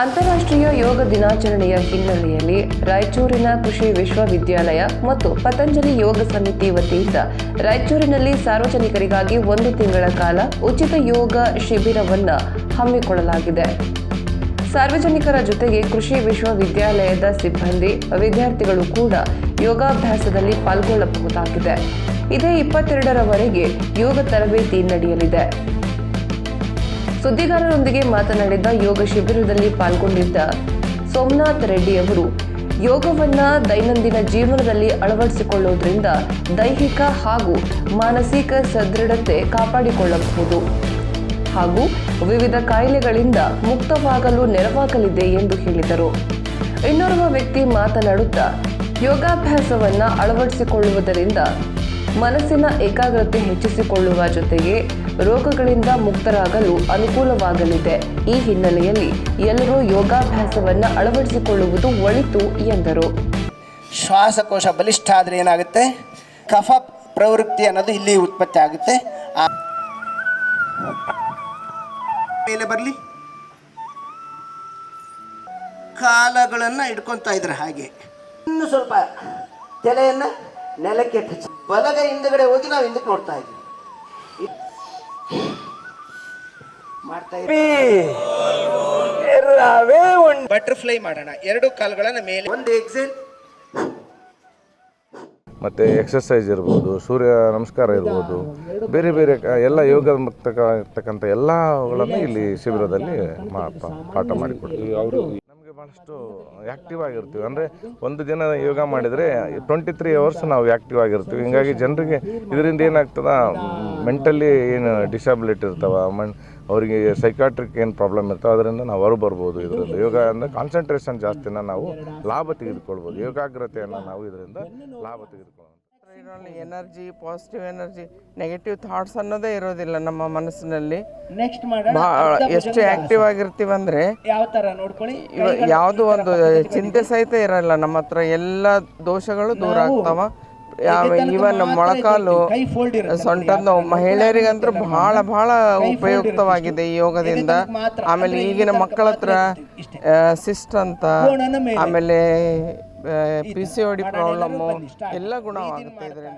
ಅಂತಾರಾಷ್ಟ್ರೀಯ ಯೋಗ ದಿನಾಚರಣೆಯ ಹಿನ್ನೆಲೆಯಲ್ಲಿ ರಾಯಚೂರಿನ ಕೃಷಿ ವಿಶ್ವವಿದ್ಯಾಲಯ ಮತ್ತು ಪತಂಜಲಿ ಯೋಗ ಸಮಿತಿ ವತಿಯಿಂದ ರಾಯಚೂರಿನಲ್ಲಿ ಸಾರ್ವಜನಿಕರಿಗಾಗಿ ಒಂದು ತಿಂಗಳ ಕಾಲ ಉಚಿತ ಯೋಗ ಶಿಬಿರವನ್ನು ಹಮ್ಮಿಕೊಳ್ಳಲಾಗಿದೆ. ಸಾರ್ವಜನಿಕರ ಜೊತೆಗೆ ಕೃಷಿ ವಿಶ್ವವಿದ್ಯಾಲಯದ ಸಿಬ್ಬಂದಿ, ವಿದ್ಯಾರ್ಥಿಗಳು ಕೂಡ ಯೋಗಾಭ್ಯಾಸದಲ್ಲಿ ಪಾಲ್ಗೊಳ್ಳಬಹುದಾಗಿದೆ. ಇದೇ ಇಪ್ಪತ್ತೆರಡರವರೆಗೆ ಯೋಗ ತರಬೇತಿ ನಡೆಯಲಿದೆ. ಸುದ್ದಿಗಾರರೊಂದಿಗೆ ಮಾತನಾಡಿದ ಯೋಗ ಶಿಬಿರದಲ್ಲಿ ಪಾಲ್ಗೊಂಡಿದ್ದ ಸೋಮನಾಥ್ ರೆಡ್ಡಿ ಅವರು, ಯೋಗವನ್ನ ದೈನಂದಿನ ಜೀವನದಲ್ಲಿ ಅಳವಡಿಸಿಕೊಳ್ಳುವುದರಿಂದ ದೈಹಿಕ ಹಾಗೂ ಮಾನಸಿಕ ಸದೃಢತೆ ಕಾಪಾಡಿಕೊಳ್ಳಬಹುದು ಹಾಗೂ ವಿವಿಧ ಕಾಯಿಲೆಗಳಿಂದ ಮುಕ್ತವಾಗಲು ನೆರವಾಗಲಿದೆ ಎಂದು ಹೇಳಿದರು. ಇನ್ನೋರ್ವ ವ್ಯಕ್ತಿ ಮಾತನಾಡುತ್ತಾ, ಯೋಗಾಭ್ಯಾಸವನ್ನ ಅಳವಡಿಸಿಕೊಳ್ಳುವುದರಿಂದ ಮನಸ್ಸಿನ ಏಕಾಗ್ರತೆ ಹೆಚ್ಚಿಸಿಕೊಳ್ಳುವ ಜೊತೆಗೆ ರೋಗಗಳಿಂದ ಮುಕ್ತರಾಗಲು ಅನುಕೂಲವಾಗಲಿದೆ. ಈ ಹಿನ್ನೆಲೆಯಲ್ಲಿ ಎಲ್ಲರೂ ಯೋಗಾಭ್ಯಾಸವನ್ನ ಅಳವಡಿಸಿಕೊಳ್ಳುವುದು ಒಳಿತು ಎಂದರು. ಶ್ವಾಸಕೋಶ ಬಲಿಷ್ಠ ಆದರೆ ಏನಾಗುತ್ತೆ? ಕಫ ಪ್ರವೃತ್ತಿ ಅನ್ನೋದು ಇಲ್ಲಿ ಉತ್ಪತ್ತಿ ಆಗುತ್ತೆ. ಮೇಲೆ ಬರಲಿ. ಕಾಲಗಳನ್ನು ಇಟ್ಕೊತಾ ಇದ್ರೆ ಹಾಗೆ. ಇನ್ನು ಸ್ವಲ್ಪ ತಲೆಯನ್ನು ನೆಲಕ್ಕೆ ಬಲಗ ಹಿಂದಗಡೆ ಹೋಗಿ ನಾವು ಹಿಂದಕ್ಕೆ ನೋಡ್ತಾ ಇದ್ವಿ. ಬಟರ್ಫ್ಲೈ ಮಾಡೋಣ. ಎರಡು ಕಾಲುಗಳನ್ನು ಮೇಲೆ. ಒಂದು ಎಕ್ಸೆಲ್ ಮತ್ತು ಎಕ್ಸಸೈಸ್ ಇರ್ಬೋದು ಸೂರ್ಯ ನಮಸ್ಕಾರ ಇರ್ಬೋದು ಬೇರೆ ಬೇರೆ ಕ- ಎಲ್ಲ ಯೋಗ ಇರ್ತಕ್ಕಂಥ ಎಲ್ಲಗಳನ್ನು ಇಲ್ಲಿ ಶಿಬಿರದಲ್ಲಿ ಪಾಠ ಮಾಡಿಕೊಡ್ತೀವಿ. ಅವರು ನಮಗೆ ಭಾಳಷ್ಟು ಆ್ಯಕ್ಟಿವ್ ಆಗಿರ್ತೀವಿ. ಅಂದರೆ ಒಂದು ದಿನ ಯೋಗ ಮಾಡಿದರೆ ಟ್ವೆಂಟಿ ತ್ರೀ ಅವರ್ಸ್ ನಾವು ಆ್ಯಕ್ಟಿವ್ ಆಗಿರ್ತೀವಿ. ಹಿಂಗಾಗಿ ಜನರಿಗೆ ಇದರಿಂದ ಏನಾಗ್ತದೆ? ಮೆಂಟಲಿ ಏನು ಡಿಸಬಿಲಿಟಿ ಇರ್ತಾವ ಮನ್ ಅವರಿಗೆ ಸೈಕಾಟ್ರಿಕ್ ಏನು ಪ್ರಾಬ್ಲಮ್ ಇರ್ತೋ ಅದರಿಂದ ನಾವು ಹೊರ ಬರ್ಬೋದು ಇದರಿಂದ ಯೋಗ ಅಂದರೆ ಕಾನ್ಸಂಟ್ರೇಷನ್ ಜಾಸ್ತಿನ ನಾವು ಲಾಭ ತೆಗೆದುಕೊಳ್ಬೋದು. ಯೋಗಾಗ್ರತೆಯನ್ನು ನಾವು ಇದರಿಂದ ಲಾಭ ತೆಗೆದುಕೊಳ್ಳೋಣ ಇದರಲ್ಲಿ energy positive energy negative thoughts ಅನ್ನೋದೇ ಇರೋದಿಲ್ಲ ನಮ್ಮ ಮನಸ್ಸಿನಲ್ಲಿ. ನೆಕ್ಸ್ಟ್ ಎಷ್ಟು ಆಕ್ಟಿವ್ ಆಗಿರ್ತೀವಿ ಅಂದ್ರೆ ಯಾವ ತರ ನೋಡ್ಕೊಳ್ಳಿ. ಇವ ಯಾವುದು ಒಂದು ಚಿಂತೆ ಸಹಿತ ಇರಲ್ಲ ನಮ್ಮ ಹತ್ರ ಎಲ್ಲ ದೋಷಗಳು ದೂರ ಆಗ್ತಾವ. ಯಾವ ಇವನ್ ಮೊಳಕಾಲು ಸೊಂಟದ್ದು ಮಹಿಳೆಯರಿಗಂತೂ ಬಹಳ ಬಹಳ ಉಪಯುಕ್ತವಾಗಿದೆ ಈ ಯೋಗದಿಂದ. ಆಮೇಲೆ ಈಗಿನ ಮಕ್ಕಳ ಹತ್ರ ಸಿಸ್ಟ್ ಅಂತ ಆಮೇಲೆ P C O D problem ಎಲ್ಲ ಗುಣವಾಗುತ್ತೆ ಇದರಿಂದ.